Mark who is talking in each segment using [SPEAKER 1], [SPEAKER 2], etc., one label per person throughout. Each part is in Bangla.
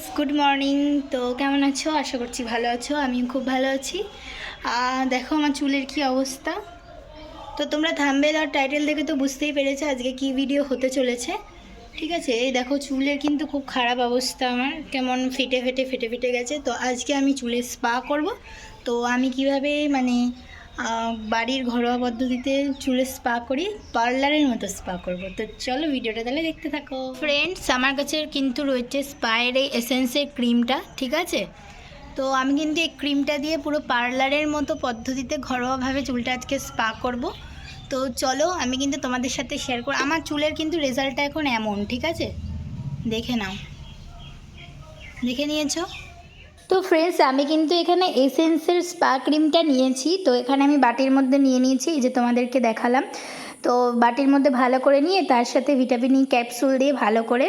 [SPEAKER 1] গাইস গুড মর্নিং তো কেমন আছো? আশা করছি ভালো আছো, আমিও খুব ভালো আছি। দেখো আমার চুলের কি অবস্থা। তো তোমরা থাম্বেল আর টাইটেল দেখে তো বুঝতেই পেরেছ আজকে কি ভিডিও হতে চলেছে। ঠিক আছে, এই দেখো চুলের কিন্তু খুব খারাপ অবস্থা আমার, কেমন ফেটে ফেটে ফেটে ফেটে গেছে। তো আজকে আমি চুলের স্পা করব। তো আমি কীভাবে মানে বাড়ির ঘরোয়া পদ্ধতিতে চুলের স্পা করি, পার্লারের মতো স্পা করব। তো চলো ভিডিওটা তাহলে দেখতে থাকো। ফ্রেন্ডস আমার কাছে কিন্তু রয়েছে স্পায়ের এই এসেন্সের ক্রিমটা, ঠিক আছে? তো আমি কিন্তু এই ক্রিমটা দিয়ে পুরো পার্লারের মতো পদ্ধতিতে ঘরোয়াভাবে চুলটা আজকে স্পা করব। তো চলো আমি কিন্তু তোমাদের সাথে শেয়ার করব আমার চুলের কিন্তু রেজাল্টটা এখন এমন, ঠিক আছে? দেখে নাও। দেখে নিয়েছো? তো ফ্রেন্ডস আমি কিন্তু এখানে এসেন্সের স্পা ক্রিমটা নিয়েছি। তো এখানে আমি বাটির মধ্যে নিয়ে নিয়েছি, এই যে তোমাদেরকে দেখালাম। তো বাটির মধ্যে ভালো করে নিয়ে তার সাথে ভিটামিন ই ক্যাপসুল দিয়ে ভালো করে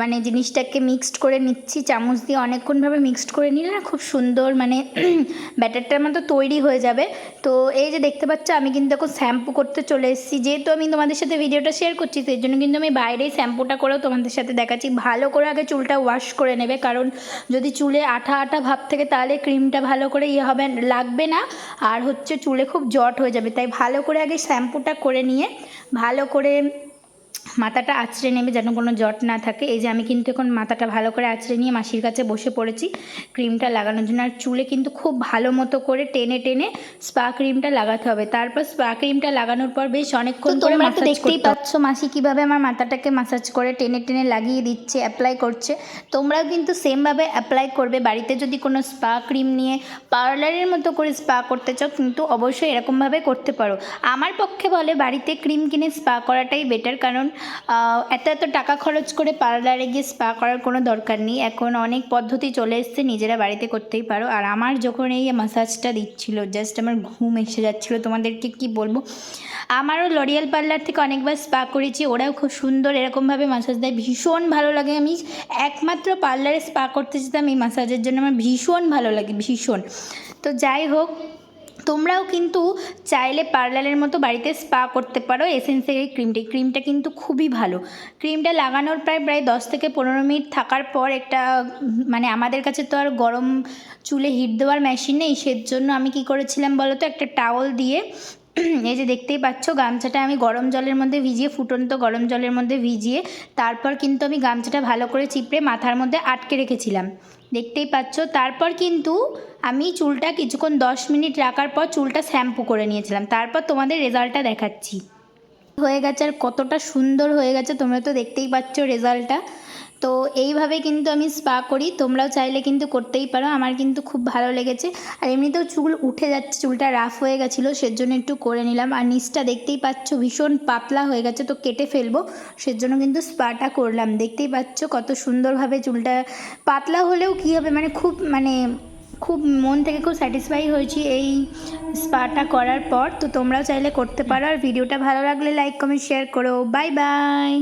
[SPEAKER 1] মানে জিনিসটাকে মিক্সড করে নিচ্ছি। চামচ দিয়ে অনেকক্ষণভাবে মিক্সড করে নিলে না খুব সুন্দর মানে ব্যাটারটার মতো তৈরি হয়ে যাবে। তো এই যে দেখতে পাচ্ছ, আমি কিন্তু এখন শ্যাম্পু করতে চলে এসেছি। যেহেতু আমি তোমাদের সাথে ভিডিওটা শেয়ার করছি সেই জন্য কিন্তু আমি বাইরেই শ্যাম্পুটা করেও তোমাদের সাথে দেখাচ্ছি। ভালো করে আগে চুলটা ওয়াশ করে নেবে, কারণ যদি চুলে আঠা আঠা ভাব থাকে, তাহলে ক্রিমটা ভালো করে ইয়ে হবে, লাগবে না। আর হচ্ছে চুলে খুব জট হয়ে যাবে, তাই ভালো করে আগে শ্যাম্পুটা করে নিয়ে ভালো করে মাথাটা আঁচড়ে নেবে যেন কোনো জট না থাকে। এই যে আমি কিন্তু এখন মাথাটা ভালো করে আঁচড়ে নিয়ে মাসির কাছে বসে পড়েছি ক্রিমটা লাগানোর জন্য। আর চুলে কিন্তু খুব ভালো মতো করে টেনে টেনে স্পা ক্রিমটা লাগাতে হবে। তারপর স্পা ক্রিমটা লাগানোর পর বেশ অনেকক্ষণ করে
[SPEAKER 2] তো
[SPEAKER 1] মাসাজ
[SPEAKER 2] দেখতেই
[SPEAKER 1] পাচ্ছ মাসি কীভাবে আমার মাথাটাকে মাসাজ করে টেনে টেনে লাগিয়ে দিচ্ছে অ্যাপ্লাই করছে। তোমরাও কিন্তু সেমভাবে অ্যাপ্লাই করবে। বাড়িতে যদি কোনো স্পা ক্রিম নিয়ে পার্লারের মতো করে স্পা করতে চাও কিন্তু অবশ্যই এরকমভাবে করতে পারো। আমার পক্ষে বলে বাড়িতে ক্রিম কিনে স্পা করাটাই বেটার কারণ এত এত টাকা খরচ করে পার্লারে গিয়ে স্পা করার কোনো দরকার নেই। এখন অনেক পদ্ধতি চলে এসছে, নিজেরা বাড়িতে করতেই পারো। আর আমার যখন এই মাসাজটা দিচ্ছিল জাস্ট আমার ঘুম এসে যাচ্ছিল, তোমাদেরকে কি বলব? আমারও লরিয়াল পার্লার থেকে অনেকবার স্পা করেছি, ওরাও খুব সুন্দর এরকমভাবে মাসাজ দেয়। ভীষণ ভালো লাগে। আমি একমাত্র পার্লারে স্পা করতে যেতাম, এই মাসাজের জন্য আমার ভীষণ ভালো লাগে, ভীষণ। তো যাই হোক তোমরাও কিন্তু চাইলে পার্লারের মতো বাড়িতে স্পা করতে পারো এসেন্সের এই ক্রিমটি ক্রিমটা কিন্তু খুবই ভালো। ক্রিমটা লাগানোর প্রায় প্রায় দশ থেকে পনেরো মিনিট থাকার পর একটা মানে আমাদের কাছে তো আর গরম চুলে হিট দেওয়ার মেশিন নেই, সেজন্য আমি কি করেছিলাম বলো তো একটা টাওয়াল দিয়ে এই যে দেখতেই পাচ্ছ, গামছাটা আমি গরম জলের মধ্যে ভিজিয়ে, ফুটন্ত গরম জলের মধ্যে ভিজিয়ে, তারপর কিন্তু আমি গামছাটা ভালো করে চিপড়ে মাথার মধ্যে আটকে রেখেছিলাম। দেখতেই পাচ্ছ, তারপর কিন্তু আমি চুলটা কিছুক্ষণ দশ মিনিট রাখার পর চুলটা শ্যাম্পু করে নিয়েছিলাম। তারপর তোমাদের রেজাল্টটা দেখাচ্ছি। হয়ে গেছে আর কতটা সুন্দর হয়ে গেছে, তোমরা তো দেখতেই পাচ্ছ রেজাল্টটা। তো এইভাবে কিন্তু আমি স্পা করি। তোমরাও চাইলে কিন্তু করতেই পারো। আমার কিন্তু খুব ভালো লেগেছে। আর এমনিতেও চুল উঠে যাচ্ছে, চুলটা রাফ হয়ে গেছিল, সেজন্য একটু করে নিলাম। আর নিচটা দেখতেই পাচ্ছ, ভীষণ পাতলা হয়ে গেছে, তো কেটে ফেলব। সেজন্য কিন্তু স্পাটা করলাম। দেখতেই পাচ্ছ কত সুন্দরভাবে চুলটা পাতলা হলেও কী হবে? মানে খুব মানে খুব মন থেকে খুব স্যাটিসফাই হয়েছি এই স্পাটা করার পর। তো তোমরাও চাইলে করতে পারো। আর ভিডিওটা ভালো লাগলে লাইক কমেন্ট শেয়ার করো। Bye bye